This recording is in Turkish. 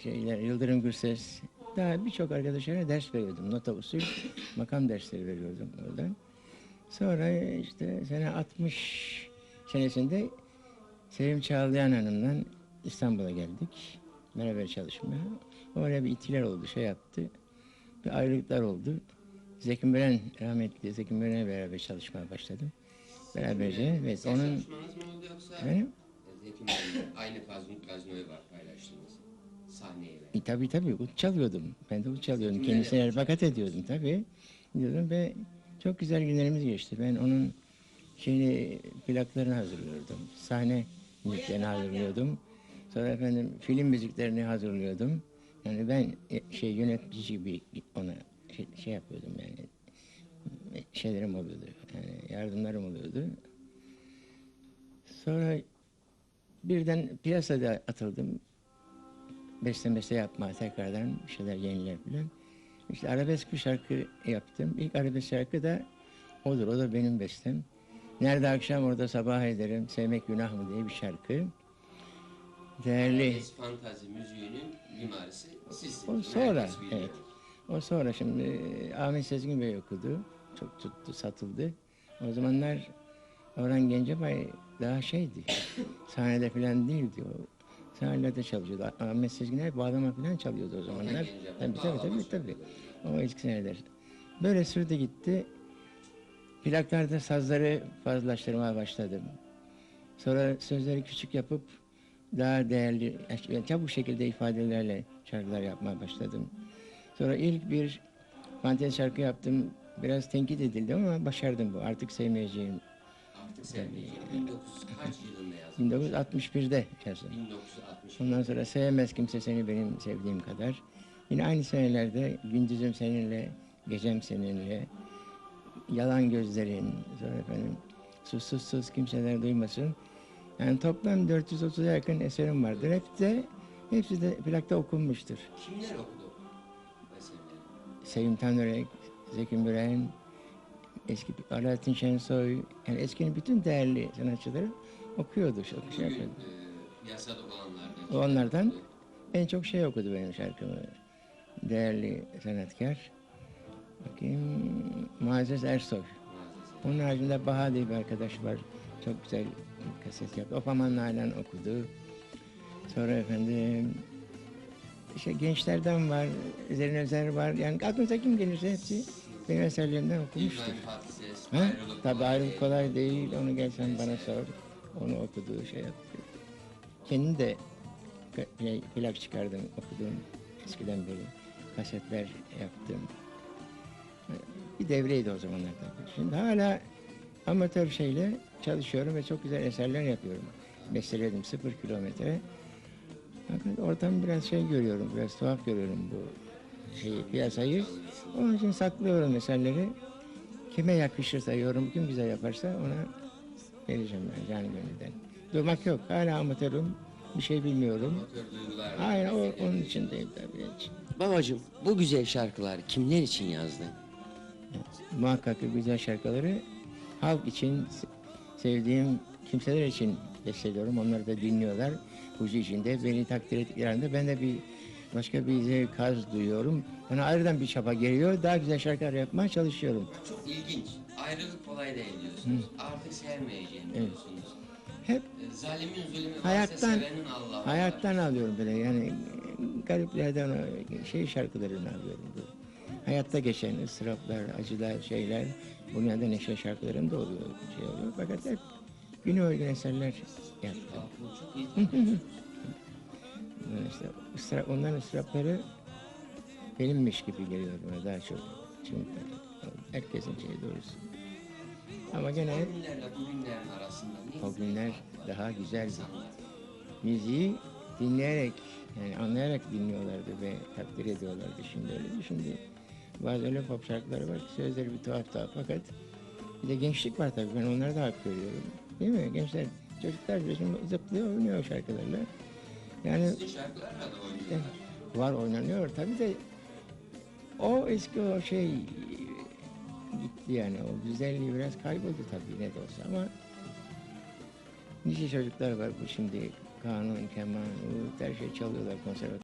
şeyler, Yıldırım Gürses, daha birçok arkadaşlara ders veriyordum. Nota usul makam dersleri veriyordum oradan. Sonra işte sene 60 senesinde Sevim Çağlayan Hanım'dan İstanbul'a geldik. Beraber çalışmaya. Oraya bir itiler oldu, şey yaptı. Bir ayrılıklar oldu. Zeki Müren, rahmetli Zeki Müren'le beraber çalışmaya başladım. Beraberce, evet onun... Efendim? Zeki Müren'le aynı paylaştınız. Sahneyi ve. E, tabii tabii çalıyordum. Ben de çalıyordum. Kendisine refakat ediyordum tabii. Diyordum ve çok güzel günlerimiz geçti. Ben onun şeyini plaklarını hazırlıyordum. Sahne müziklerini hazırlıyordum. Sonra efendim film müziklerini hazırlıyordum. Yani ben e, şey yönetici gibi ona şey, şey yapıyordum yani. Şeylerim oluyordu. Yani yardımlarım oluyordu. Sonra birden piyasada atıldım beste yapma tekrardan bir şeyler yeniler filan. İşte arabesk bir şarkı yaptım. İlk arabesk şarkı da odur. O da benim bestem. Nerede akşam orada sabah ederim. Sevmek günah mı diye bir şarkı. Değerli. Arabesk fantazi müziğinin mimarisi sizsiniz. O sonra. Evet. O sonra şimdi e, Ahmet Sezgin Bey okudu. Çok tuttu, satıldı. O zamanlar Orhan Gencebay daha şeydi. Sahnede falan değildi o. Sahnelerde çalışıyordu. Ahmet Sezgin hep bağlama falan çalıyordu o zamanlar. Tabii tabii tabii. tabii. O eski seneler. Böyle sürdü gitti. Plaklarda sazları fazlalaştırmaya başladım. Sonra sözleri küçük yapıp daha değerli, yani çabuk şekilde ifadelerle şarkılar yapmaya başladım. Sonra ilk bir fantezi şarkı yaptım. Biraz tenkit edildi ama başardım bu. Artık sevmeyeceğim. Sevmeyeceğim. 1900 kaç yılında yazdınız? 1961'de yazdım. 1960. Ondan sonra sevmez kimse seni benim sevdiğim kadar. Yine aynı senelerde gündüzüm seninle, gecem seninle, yalan gözlerin, sonra efendim sus sus sus kimseler duymasın. Yani toplam 430'a yakın eserim vardır. Hep de, hepsi de plakta okunmuştur. Kimler okudu mesela? Sevim Tanrı, Zeki Müren, eski Alaaddin Şensoy, yani eskinin bütün değerli sanatçıları okuyordu, çok şey yapıyordu. e, piyasada olanlardan. Onlardan en çok şey okudu benim şarkımı. Değerli sanatkar. Bakayım, Muazzez Ersoy. Onun haricinde Baha diye bir arkadaş var. Çok güzel kaset yaptı. Opaman Nalan okudu. Sonra efendim işte gençlerden var, Zerrin Özer var. Yani aklınıza kim gelirse hepsi benim eserlerimden okumuştur. Ha? ayrılık Tabii kolay değil. Onu gelsen bana sor. Onu okudu, şey yaptı. Kendim de plak çıkardım, okudum. Eskiden beri kasetler yaptım. Bir devreydi o zamanlar tabii. Şimdi hala amatör şeyle çalışıyorum ve çok güzel eserler yapıyorum. Besteledim sıfır kilometre. Fakat ortam biraz şey görüyorum, biraz tuhaf görüyorum bu şeyi, piyasayı. Onun için saklıyorum eserleri. Kime yakışırsa, yorum kim güzel yaparsa ona vereceğim ben canı gönülden. Durmak yok, hala amatörüm, bir şey bilmiyorum. Aynen o, onun içindeyim tabii. Hiç. Babacım bu güzel şarkılar kimler için yazdın? Muhakkak ki güzel şarkıları halk için, se- sevdiğim kimseler için besteliyorum. Onlar da dinliyorlar. Huzu içinde beni takdir ettiklerinde ben de bir başka bir zevk, haz duyuyorum. Bana ayrıdan bir çaba geliyor. Daha güzel şarkılar yapmaya çalışıyorum. Çok ilginç. Ayrılık kolay değil diyorsunuz. Artık sevmeyeceğim diyorsunuz. Hep E, Zalimin zulmü hayattan sevenin Allah'ı var. hayattan alıyorum böyle yani gariplerden şey şarkılarını alıyorum. Bu. Hayatta geçen ıstıraplar, acılar, şeyler bunun yanında neşe şarkılarım da oluyor, şey oluyor. Fakat hep güne uygun eserler yaptım. işte onların ıstırapları benimmiş gibi geliyor bana daha çok. Çünkü herkesin şeyi doğrusu. Ama gene O günlerle bugünlerin arasında o günler daha güzeldi. müziği dinleyerek yani anlayarak dinliyorlardı ve takdir ediyorlardı şimdi öyle değil. Şimdi bazı öyle pop şarkıları var ki sözleri bir tuhaf tuhaf fakat bir de gençlik var tabii ben onlara da hak veriyorum. Değil mi? Gençler, çocuklar bile şimdi zıplıyor oynuyor şarkılarla. Yani var oynanıyor. Tabii de o eski o şey gitti yani. O güzelliği biraz kayboldu tabii ne de olsa. Ama nice çocuklar var bu şimdi. Kanun, keman, her şey çalıyorlar konservatuvar.